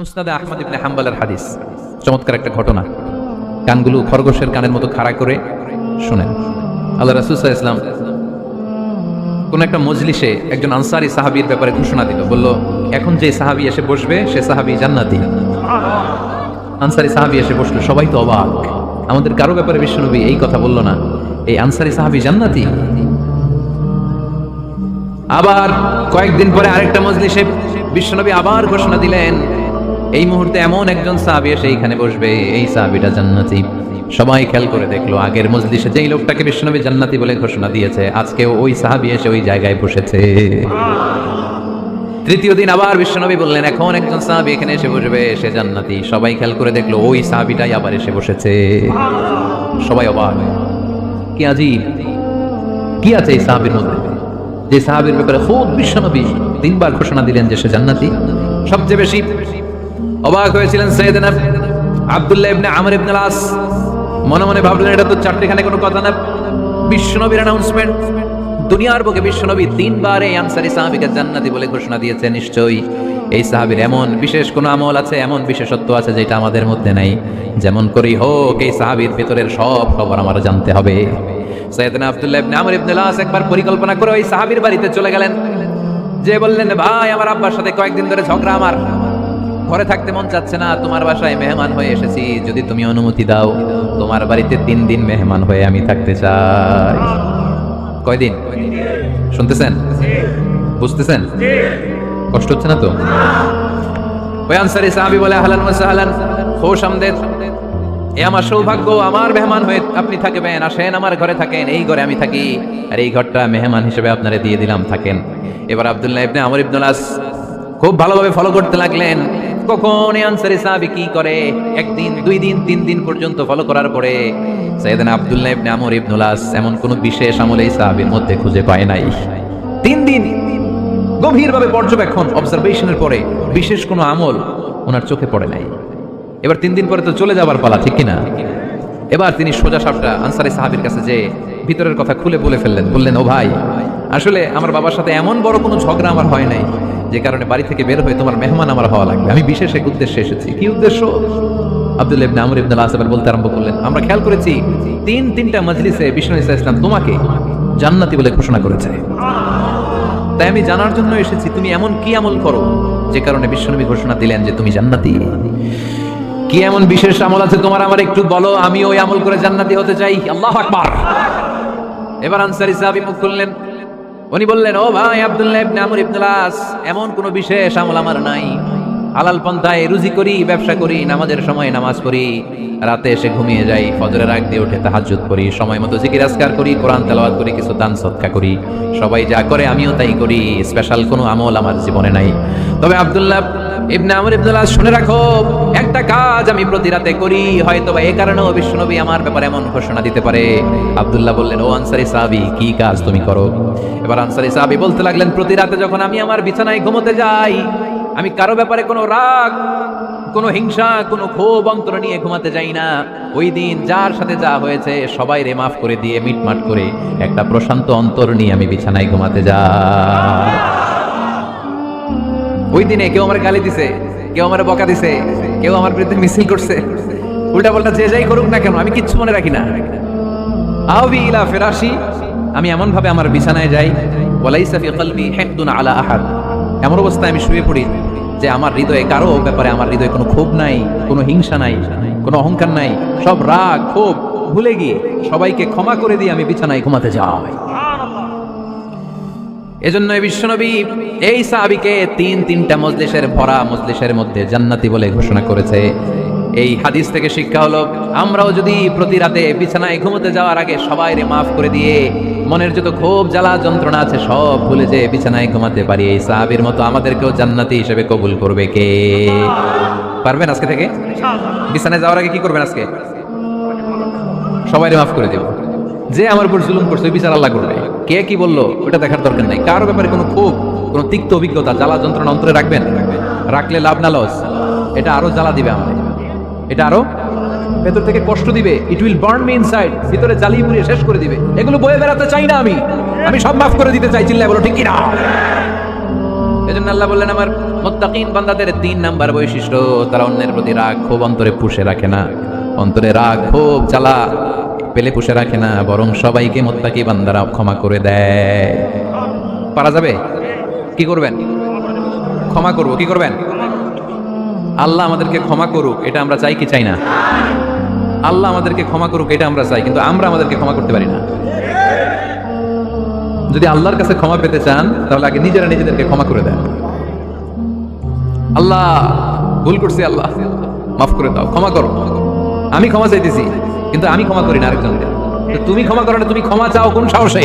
আহমদ ইবনে হাদিস। চমৎকার একটা ঘটনা। কানগুলো খরগোশের কানের মতো খাড়া করে শুনেন। আল্লাহ ইসলাম কোন একটা মজলিসে একজন আনসারি সাহাবীর ব্যাপারে ঘোষণা দিল। বলল, এখন যে সাহাবি এসে বসবে, সে সাহাবি জান্নাতি। আনসারি সাহাবি এসে বসল, সবাই তো অবাক। আমাদের কারও ব্যাপারে বিশ্বনবী এই কথা বলল না। এই আনসারি সাহাবি জান্নাতি? আবার কয়েকদিন পরে আরেকটা মজলিসে বিশ্বনবী আবার ঘোষণা দিলেন এই মুহূর্তে এমন একজন সাহাবি এসে এইখানে বসবে, এই সাহাবিটা জান্নাতি। সবাই খেয়াল করে দেখল, আগের মজলিসে যেই লোকটাকে বিশ্বনবী জান্নাতি বলে ঘোষণা দিয়েছে, আজকেও ওই সাহাবি এসে ওই জায়গায় বসেছে। তৃতীয় দিন আবার বিশ্বনবী বললেন, এখন একজন সাহাবি এখানে এসে বসবে, সে জান্নাতি। সবাই খেয়াল করে দেখল, ওই সাহাবিটাই আবার এসে বসেছে। সবাই অবাক। কি আজিব। কি আছে এই সাহাবির মধ্যে? যে সাহাবির ব্যাপারে খুব বিশ্বনবী তিনবার ঘোষণা দিলেন যে সে জান্নাতি। সবচেয়ে বেশি অবাক হয়েছিলেন সৈয়দনা আব্দুল্লাহ ইবনে আমর ইবনে আস মনে মনে ভাবলেন, এটা তো চারটিখানে কোনো কথা না। বিশ্বনবীর অ্যানাউন্সমেন্ট দুনিয়ার বুকে বিশ্বনবী তিনবার এই আনসারি সাহাবিকে জান্নাতি বলে ঘোষণা দিয়েছে, নিশ্চয়ই। এই সাহাবির এমন বিশেষ কোনো আমল আছে, এমন বিশেষত্ব আছে যেটা আমাদের মধ্যে নাই। যেমন করেই হোক, এই সাহাবির ভেতরের সব খবর আমার জানতে হবে। সৈয়দনা আব্দুল্লাহ ইবনে আমর ইবনে একবার পরিকল্পনা করে ওই সাহাবীর বাড়িতে চলে গেলেন। যে বললেন, ভাই, আমার আব্বার সাথে কয়েকদিন ধরে ঝগড়া আমার। ঘরে থাকতে মন চাচ্ছে না, তোমার বাসায় মেহমান হয়ে এসেছি, যদি তুমি অনুমতি দাও, তোমার বাড়িতে তিন দিন মেহমান হয়ে আমি থাকতে চাই। কয়দিন? শুনতেছেন? বুঝতেছেন? কষ্ট হচ্ছে না তো? আনসারি বলে এ আমার সৌভাগ্য, আমার মেহমান হয়ে আপনি থাকবেন, আসেন আমার ঘরে থাকেন, এই ঘরে আমি থাকি। আর এই ঘরটা মেহমান হিসেবে আপনারে দিয়ে দিলাম, থাকেন। এবার আব্দুল্লাহ আমর ইবনুল আস খুব ভালোভাবে ফলো করতে লাগলেন। কখন আনসারি সাহাবি কি করে? একদিন, দুই দিন, তিন দিন পর্যন্ত ফলো করার পরে সৈয়দানা আব্দুল্লাহ ইবনে আমর ইবনুল আস এমন কোনো বিশেষ আমল এই সাহাবির মধ্যে খুঁজে পায় নাই। তিন দিন গভীরভাবে পর্যবেক্ষণ অবজারভেশনের পরে বিশেষ কোনো আমল ওনার চোখে পড়ে নাই। এবার তিন দিন পরে তো চলে যাবার পালা, ঠিক কিনা? এবার তিনি সোজা সাপটা আনসারি সাহাবির কাছে যে ভিতরের কথা খুলে বলে ফেললেন, বললেন, ও ভাই আসলে আমার বাবার সাথে এমন বড় কোনো ঝগড়া আমার হয় নাই, যে কারণে বাড়ি থেকে বের হয়ে তোমার মেহমান আমার হওয়া লাগবে। আমি বিশেষ এক উদ্দেশ্যে এসেছি। কি উদ্দেশ্য? আব্দুল ইবনে আমর ইবনে আস এবার বলতে আরম্ভ করলেন, আমরা খেয়াল করেছি তিন তিনটা মজলিসে বিষ্ণু ইসা ইসলাম তোমাকে জান্নাতি বলে ঘোষণা করেছে। তাই আমি জানার জন্য এসেছি, তুমি এমন কি আমল করো যে কারণে বিশ্বনবী ঘোষণা দিলেন যে তুমি জান্নাতি? কি এমন বিশেষ আমল আছে তোমার? আমার একটু বলো, আমি ওই আমল করে জান্নাতি হতে চাই। আল্লাহ আকবার। এবার আনসারি সাহাবী মুখ খুললেন উনি বললেন, ও ভাই আব্দুল্লাহ ইবনে এমন কোনো বিশেষ আমল আমার নাই। হালাল পন্থায় রুজি করি, ব্যবসা করি, নামাজের সময় নামাজ পড়ি, রাতে এসে ঘুমিয়ে যাই, ফজরের আগ দিয়ে উঠে তাহাজুত করি, সময় মতো জিকির আজকার করি, কোরআন তেলাওয়াত করি, কিছু দান সৎকা করি। সবাই যা করে আমিও তাই করি, স্পেশাল কোনো আমল আমার জীবনে নাই। তবে আব্দুল্লাহ ইবনে আমর ইবনুল আস শুনে রাখো, একটা কাজ আমি প্রতি রাতে করি হয়তো বা এই কারণেও বিশ্বনবী আমার ব্যাপারে এমন ঘোষণা দিতে পারে। আব্দুল্লাহ বললেন, ও আনসারি সাহাবি, কি কাজ তুমি করো? এবার আনসারি সাহাবি বলতে লাগলেন, প্রতি রাতে যখন আমি আমার বিছানায় ঘুমোতে যাই, আমি কারও ব্যাপারে কোনো রাগ, কোনো হিংসা, কোনো ক্ষোভ, অন্তর নিয়ে ঘুমাতে যাই না। ওই দিন যার সাথে যা হয়েছে, সবাই রে মাফ করে দিয়ে মিটমাট করে একটা প্রশান্ত অন্তর নিয়ে আমি বিছানায় ঘুমাতে যাই। ওই দিনে কেউ আমার গালি দিছে, কেউ আমার বকা দিছে, কেউ আমার বিরুদ্ধে মিছিল করছে। উল্টা পাল্টা যে যাই করুক না কেন, আমি কিচ্ছু মনে রাখি না। আবি ইলা আমি এমন ভাবে আমার বিছানায় যাই, ওয়ালাইসা ফি কলবি হিকদুন আলা আহাদ। এমন অবস্থায় আমি শুয়ে পড়ি যে আমার হৃদয়ে কারও ব্যাপারে আমার হৃদয়ে কোনো ক্ষোভ নাই, কোনো হিংসা নাই, কোনো অহংকার নাই, সব রাগ, ক্ষোভ ভুলে গিয়ে সবাইকে ক্ষমা করে দিয়ে আমি বিছানায় ঘুমাতে যাই। এজন্য এই বিশ্বনবী এই সাহাবিকে তিন তিনটা মজলিসের ভরা মজলিসের মধ্যে জান্নাতি বলে ঘোষণা করেছে। এই হাদিস থেকে শিক্ষা হলো আমরাও যদি প্রতি রাতে বিছানায় ঘুমোতে যাওয়ার আগে সবাই রে মাফ করে দিয়ে মনের যত ক্ষোভ জ্বালা যন্ত্রণা আছে সব ভুলে যে বিছানায় ঘুমাতে পারি এই সাহাবির মতো আমাদেরকেও জান্নাতি হিসেবে কবুল করবে কে? পারবেন আজকে থেকে? বিছানায় যাওয়ার আগে কি করবেন আজকে? সবাই রে মাফ করে দেব। যে আমার উপর জুলুম করছে বিচার আল্লাহ করবে। কে কি বলল, ওটা দেখার দরকার নেই। কারও ব্যাপারে কোনো ক্ষোভ, কোনো তিক্ত অভিজ্ঞতা, জ্বালা যন্ত্রণা অন্তরে রাখবেন? রাখলে লাভ না লস। এটা আরও জ্বালা দিবে আমাদের। এটা আরও ভেতর থেকে কষ্ট দিবে। It will burn me inside ভিতরে জ্বালিয়ে পুড়িয়ে শেষ করে দিবে। এগুলো বয়ে বেড়াতে চাই না আমি। আমি সব মাফ করে দিতে চাই চিল্লায় বলো ঠিক না? এজন্য আল্লাহ বললেন, আমার মুত্তাকিন বান্দাদের তিন নাম্বার বৈশিষ্ট্য, তারা অন্যের প্রতি রাগ, ক্ষোভ অন্তরে পুষে রাখে না। অন্তরে রাগ, ক্ষোভ, জ্বালা পেলে পুষে রাখে না, বরং সবাইকে মুত্তাকি বান্দারা ক্ষমা করে দেয়। পারা যাবে? কি করবেন? ক্ষমা করব, কি করবেন? আল্লাহ আমাদেরকে ক্ষমা করুক, এটা আমরা চাই কি চাই না? আল্লাহ আমাদেরকে ক্ষমা করুক, এটা আমরা চাই, কিন্তু আমরা আমাদেরকে ক্ষমা করতে পারি না। যদি আল্লাহর কাছে ক্ষমা পেতে চান, তাহলে আগে নিজেরা নিজেদেরকে ক্ষমা করে দেন। আল্লাহ, ভুল করছি আল্লাহ। মাফ করে দাও, ক্ষমা করো। আমি ক্ষমা চাইতেছি। কিন্তু আমি ক্ষমা করি না আরেকজনকে। তুমি ক্ষমা করো না, তুমি ক্ষমা চাও, কোন সাহসে?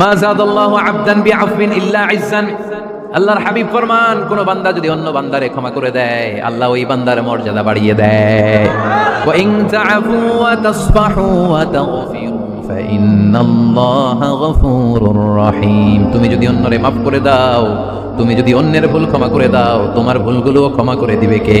মা আবদান ইল্লা ইজ্জান। আল্লাহর হাবিব ফরমান, কোন বান্দা যদি অন্য বান্দারে ক্ষমা করে দেয়, আল্লাহ ওই বান্দার মর্যাদা বাড়িয়ে দেয়। ওয়া ইন তাআফু ওয়া তাসফাহু ওয়া তাগফিরু গফুরুর রহিম। তুমি যদি অন্যরে মাফ করে দাও, তুমি যদি অন্যের ভুল ক্ষমা করে দাও, তোমার ভুলগুলো ক্ষমা করে দিবে কে?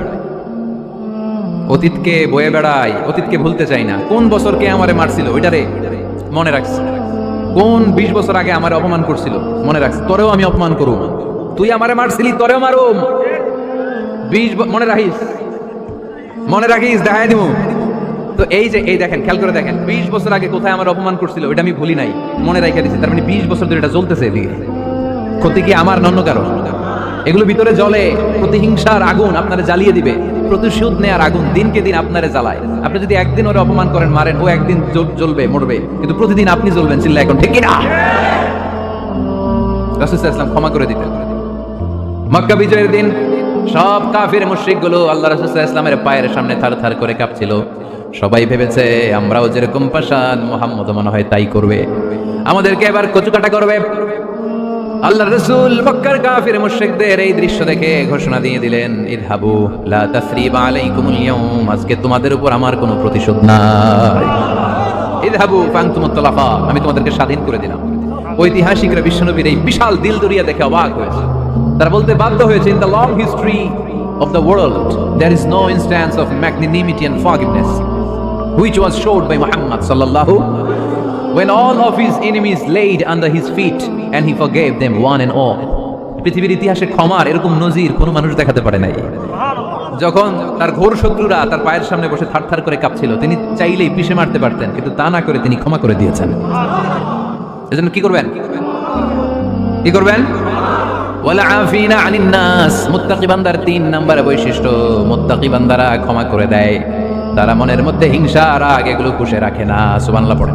অতীতকে বয়ে বেড়াই অতীতকে ভুলতে চাই না। কোন বছর কে আমারে মারছিল, ওইটারে মনে রাখছি। কোন বিশ বছর আগে আমার অপমান করছিল, মনে রাখছি। তোরেও আমি অপমান করুম। তুই আমারে মারছিলি, তোরেও মারুম। বিশ মনে রাখিস? মনে রাখিস? দেখাই দিব তো এই যে, এই দেখেন, খেয়াল করে দেখেন। বিশ বছর আগে কোথায় আমার অপমান করছিল, ওইটা আমি ভুলি নাই। মনে রাখা দিছি। তার মানে বিশ বছর ধরে এটা জ্বলতেছে এদিকে। ক্ষতি কি আমার নন্য কারণ এগুলো ভিতরে জ্বলে, প্রতিহিংসার আগুন আপনারা জ্বালিয়ে দিবে। প্রতিশোধ নেয়ার আগুন দিনকে দিন আপনারে জ্বালায়। আপনি যদি একদিন ওরে অপমান করেন, মারেন, ও একদিন জ্বল- জ্বলবে, মরবে। কিন্তু প্রতিদিন আপনি জ্বলবেন চিল্লা এখন ঠিক না! ক্ষমা করে দিতেন। মক্কা বিজয়ের দিন সব আল্লাহ পায়ের সামনে থার থার করে কাঁপছিল। সবাই ভেবেছে, আমরাও যেরকম পাশান মোহাম্মদ মনে হয় তাই করবে। আমাদেরকে এবার কচুকাটা করবে। আল্লাহ রসুল মক্কার কাফির মুশরিকদের এই দৃশ্য দেখে ঘোষণা দিয়ে দিলেন, ইদহাবু, লা তাসরিবা আলাইকুমুল আজকে তোমাদের উপর আমার কোনো প্রতিশোধ নাই। ইদহাবু, ফান্তুমুত তালাকা আমি তোমাদেরকে স্বাধীন করে দিলাম। ঐতিহাসিকরা বিশ্বনবীর এই বিশাল দিল দরিয়া দেখে অবাক হয়েছে। তারা বলতে বাধ্য হয়েছে, in the long history of the world there is no instance of magnanimity and forgiveness which was showed by Muhammad sallallahu when all of his enemies laid under his feet and he forgave them one and all, পৃথিবীর ইতিহাসে ক্ষমার এরকম নজির কোনো মানুষ দেখাতে পারে নাই। যখন তার ঘোর শত্রুরা তার পায়ের সামনে বসে থারথার করে কাঁপছিল, তিনি চাইলেই পিষে মারতে পারতেন, কিন্তু তা না করে তিনি ক্ষমা করে দিয়েছেন। এজন্য কি করবেন? কি করবেন? ওয়ালা আফিনা আনিন নাস, মুত্তাকি বান্দার তিন নাম্বার বৈশিষ্ট্য, মুত্তাকি বান্দারা ক্ষমা করে দেয়। তারা মনের মধ্যে হিংসা আর রাগ এগুলো পুষে রাখে না, সুবহানাল্লাহ পড়ে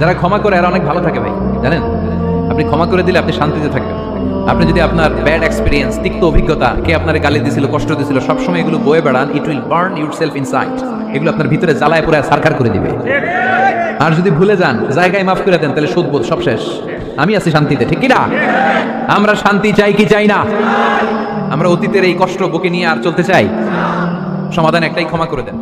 যারা ক্ষমা করে, এরা অনেক ভালো থাকে ভাই, জানেন? আপনি ক্ষমা করে দিলে আপনি শান্তিতে থাকবেন। আপনি যদি আপনার ব্যাড এক্সপিরিয়েন্স তিক্ত অভিজ্ঞতা, কে আপনার গালি দিছিল, কষ্ট দিছিল, সবসময় এগুলো বয়ে বেড়ান it will burn yourself inside এগুলো আপনার ভিতরে জ্বালায় পুরো সারখার করে দিবে। আর যদি ভুলে যান, জায়গায় মাফ করে দেন, তাহলে সুদবোধ সব শেষ। আমি আছি শান্তিতে, ঠিক কি না? আমরা শান্তি চাই কি চাই না? আমরা অতীতের এই কষ্ট বুকে নিয়ে আর চলতে চাই? সমাধান একটাই ক্ষমা করে দেন।